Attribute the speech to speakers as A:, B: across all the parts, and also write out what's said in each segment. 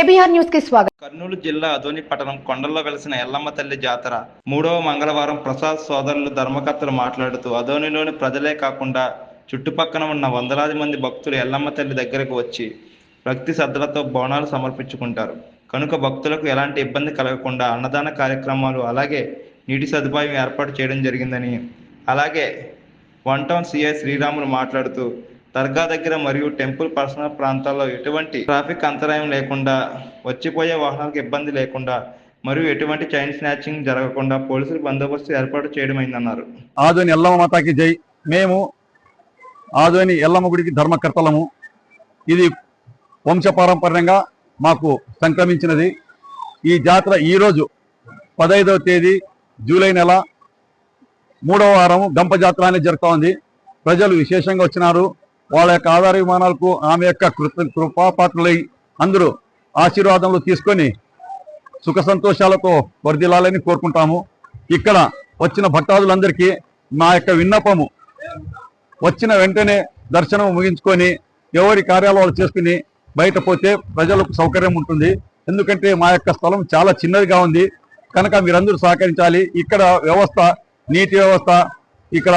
A: KBR న్యూస్కి స్వాగతం.
B: కర్నూలు జిల్లా అదోని పట్టణం కొండల్లో కలిసిన ఎల్లమ్మ తల్లి జాతర మూడవ మంగళవారం ప్రసాద్ సోదరులు ధర్మకర్తలు మాట్లాడుతూ అదోనిలోని ప్రజలే కాకుండా చుట్టుపక్కన ఉన్న వందలాది మంది భక్తులు ఎల్లమ్మ తల్లి దగ్గరకు వచ్చి భక్తి శ్రద్ధలతో బోనాలు సమర్పించుకుంటారు. కనుక భక్తులకు ఎలాంటి ఇబ్బంది కలగకుండా అన్నదాన కార్యక్రమాలు అలాగే నీటి సదుపాయం ఏర్పాటు చేయడం జరిగిందని అలాగే వన్ టౌన్ సిఐ శ్రీరాములు మాట్లాడుతూ దర్గా దగ్గర మరియు టెంపుల్ పర్సనల్ ప్రాంతాల్లో ఎటువంటి ట్రాఫిక్ అంతరాయం లేకుండా వచ్చిపోయే వాహనాలకు ఇబ్బంది లేకుండా మరియు ఎటువంటి చైన్ స్నాచింగ్ జరగకుండా పోలీసులు బందోబస్తు ఏర్పాటు చేయడమైందన్నారు.
C: ఆదోని ఎల్లమ్మ మాతాకి జై. మేము ఆదోని ఎల్లమ్మ గుడికి ధర్మకర్తలము. ఇది వంశపారంపర్యంగా మాకు సంక్రమించినది. ఈ జాతర ఈరోజు పదహైదవ తేదీ జూలై నెల మూడవ వారం గంప జాతర అనేది జరుగుతూ ఉంది ప్రజలు విశేషంగా వచ్చినారు. వాళ్ళ యొక్క ఆధార విమానాలకు ఆమె యొక్క కృత కృపాపాత్రులై అందరూ ఆశీర్వాదంలో తీసుకొని సుఖ సంతోషాలతో వర్ధిల్లాలని కోరుకుంటాము. ఇక్కడ వచ్చిన భక్తాదులందరికీ మా యొక్క విన్నపము వచ్చిన వెంటనే దర్శనం ముగించుకొని ఎవరి కార్యాలయాలు చేసుకుని బయట పోతే ప్రజలకు సౌకర్యం ఉంటుంది. ఎందుకంటే మా యొక్క స్థలం చాలా చిన్నదిగా ఉంది. కనుక మీరందరూ సహకరించాలి. ఇక్కడ వ్యవస్థ నీటి వ్యవస్థ ఇక్కడ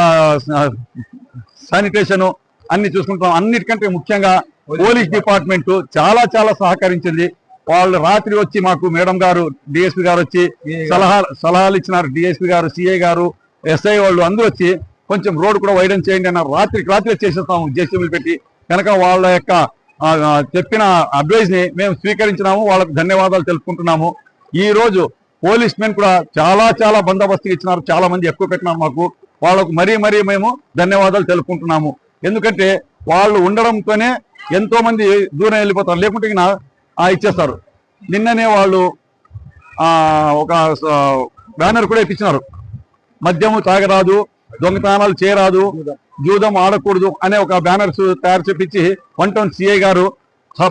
C: శానిటేషన్ అన్ని చూసుకుంటాం. అన్నిటికంటే ముఖ్యంగా పోలీస్ డిపార్ట్మెంట్ చాలా చాలా సహకరించింది. వాళ్ళు రాత్రి వచ్చి మాకు మేడం గారు డిఎస్పి గారు వచ్చి సలహా సలహాలు ఇచ్చినారు. డిఎస్పి గారు సిఐ గారు ఎస్ఐ వాళ్ళు అందరూ వచ్చి కొంచెం రోడ్ కూడా వైడన్ చేయండి అన్నారు రాత్రికి రాత్రి చేసేస్తాము జేసీబీలు పెట్టి. కనుక వాళ్ళ యొక్క చెప్పిన అడ్వైస్ని మేము స్వీకరించినాము. వాళ్ళకు ధన్యవాదాలు తెలుపుకుంటున్నాము. ఈ రోజు పోలీస్ మెన్ కూడా చాలా చాలా బందోబస్తు ఇచ్చినారు. చాలా మంది ఎక్కువ పెట్టినారు మాకు. వాళ్ళకు మరీ మరీ మేము ధన్యవాదాలు తెలుపుకుంటున్నాము. ఎందుకంటే వాళ్ళు ఉండడంతోనే ఎంతో మంది దూరం వెళ్ళిపోతారు. లేకుంటే ఇక ఆ ఇచ్చేస్తారు. నిన్ననే వాళ్ళు ఆ ఒక బ్యానర్ కూడా ఇప్పించినారు మద్యము తాగరాదు దొంగతనాలు చేయరాదు జూదం ఆడకూడదు అనే ఒక బ్యానర్స్ తయారు చేపించి వన్ టౌన్ సిఐ గారు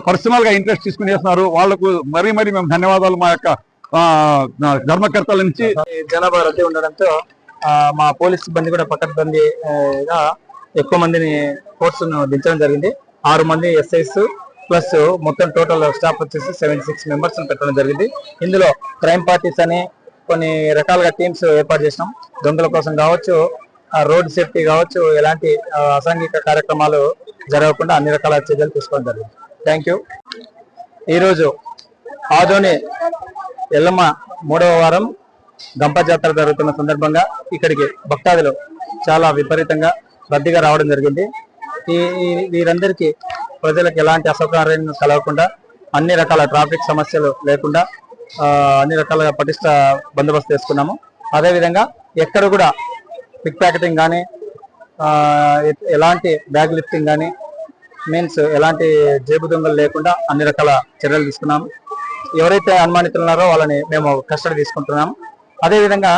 C: పర్సనల్గా ఇంట్రెస్ట్ తీసుకుని చేస్తున్నారు. వాళ్ళకు మరీ మరీ మేము ధన్యవాదాలు మా యొక్క ధర్మకర్తల నుంచి.
D: జనాభా రద్దీ ఉండడంతో మా పోలీస్ సిబ్బంది కూడా పకడ్బందీగా ఎక్కువ మందిని కోర్సును దించడం జరిగింది. ఆరు మంది ఎస్ఐస్ ప్లస్ మొత్తం టోటల్ స్టాఫ్ వచ్చేసి సెవెంటీ సిక్స్ మెంబర్స్ పెట్టడం జరిగింది. ఇందులో క్రైమ్ పార్టీస్ అని కొన్ని రకాలుగా టీమ్స్ ఏర్పాటు చేసినాం. దొంగల కోసం కావచ్చు రోడ్ సేఫ్టీ కావచ్చు ఎలాంటి అసాంఘిక కార్యక్రమాలు జరగకుండా అన్ని రకాల చర్యలు తీసుకోవడం జరిగింది. థ్యాంక్ యూ ఈరోజు ఆదోని ఎల్లమ్మ మూడవ వారం గంప జాతర జరుగుతున్న సందర్భంగా ఇక్కడికి భక్తాదులు చాలా విపరీతంగా రద్దీగా రావడం జరిగింది. ఈ వీరందరికీ ప్రజలకు ఎలాంటి అసౌకర్యం కలగకుండా అన్ని రకాల ట్రాఫిక్ సమస్యలు లేకుండా అన్ని రకాల పటిష్ట బందోబస్తు చేసుకున్నాము. అదేవిధంగా ఎక్కడ కూడా పిక్ ప్యాకెటింగ్ కానీ ఎలాంటి బ్యాగ్ లిఫ్టింగ్ కానీ మీన్స్ ఎలాంటి జేబు దొంగలు లేకుండా అన్ని రకాల చర్యలు తీసుకున్నాము. ఎవరైతే అనుమానితులు ఉన్నారో వాళ్ళని మేము కస్టడీ తీసుకుంటున్నాము. అదేవిధంగా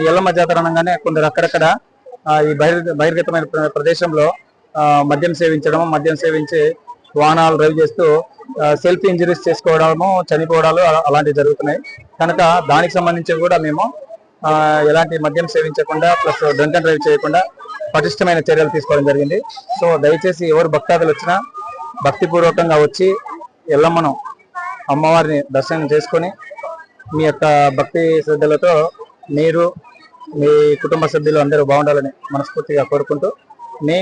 D: ఈ ఎల్లమ్మ జాతర అనగానే కొందరు అక్కడక్కడ ఈ బహిర్ బహిర్గతమైన ప్ర- ప్రదేశంలో మద్యం సేవించడం మద్యం సేవించి వాహనాలు డ్రైవ్ చేస్తూ సెల్ఫ్ ఇంజరీస్ చేసుకోవడము చనిపోవడాలు అలాంటివి జరుగుతున్నాయి. కనుక దానికి సంబంధించి కూడా మేము ఎలాంటి మద్యం సేవించకుండా ప్లస్ డ్రంక్ అండ్ డ్రైవ్ చేయకుండా పటిష్టమైన చర్యలు తీసుకోవడం జరిగింది. సో దయచేసి ఎవరు భక్తాదులు వచ్చినా భక్తిపూర్వకంగా వచ్చి ఎల్లమ్మను అమ్మవారిని దర్శనం చేసుకొని మీ యొక్క భక్తి శ్రద్ధలతో మీరు మీ కుటుంబ సభ్యులు అందరూ బాగుండాలని మనస్ఫూర్తిగా కోరుకుంటూ మీ